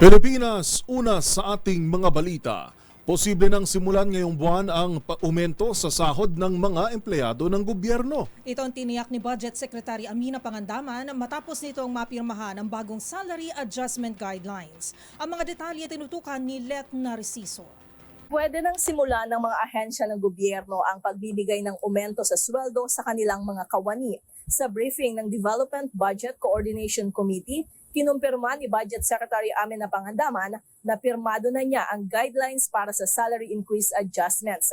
Pilipinas, una sa ating mga balita. Posible nang simulan ngayong buwan ang aumento sa sahod ng mga empleyado ng gobyerno. Ito ang tiniyak ni Budget Secretary Amina Pangandaman matapos nitong mapirmahan ang bagong salary adjustment guidelines. Ang mga detalye tinutukan ni Let Narciso. Pwede nang simulan ng mga ahensya ng gobyerno ang pagbibigay ng aumento sa sweldo sa kanilang mga kawani. Sa briefing ng Development Budget Coordination Committee, kinumpirma ni Budget Secretary Amina Pangandaman na pirmado na niya ang guidelines para sa salary increase adjustments.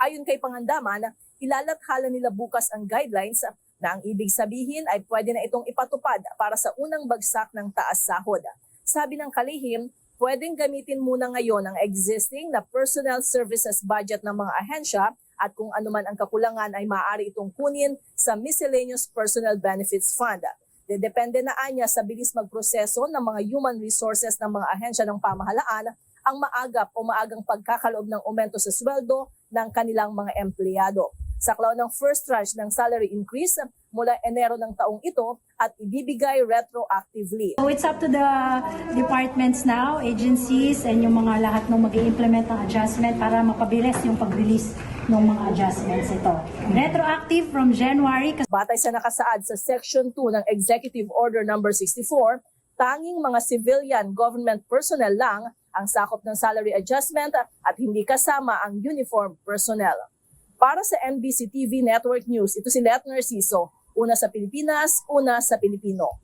Ayon kay Pangandaman, ilalathala nila bukas ang guidelines na ang ibig sabihin ay pwede na itong ipatupad para sa unang bagsak ng taas sahod. Sabi ng kalihim, pwedeng gamitin muna ngayon ang existing na personnel services budget ng mga ahensya at kung anuman ang kakulangan ay maaari itong kunin sa Miscellaneous Personnel Benefits Fund. Dedepende na anya sa bilis magproseso ng mga human resources ng mga ahensya ng pamahalaan ang maagap o maagang pagkakaloob ng aumento sa sweldo ng kanilang mga empleyado. Saklaw ng first tranche ng salary increase mula Enero ng taong ito at ibibigay retroactively. So it's up to the departments now, agencies, and yung mga lahat ng mag implement ng adjustment para mapabilis yung pag-release ng mga adjustments ito. Retroactive from January Batay sa nakasaad sa Section 2 ng Executive Order No. 64, tanging mga civilian government personnel lang ang sakop ng salary adjustment at hindi kasama ang uniform personnel. Para sa NBC TV Network News, ito si Let Narciso, una sa Pilipinas, una sa Pilipino.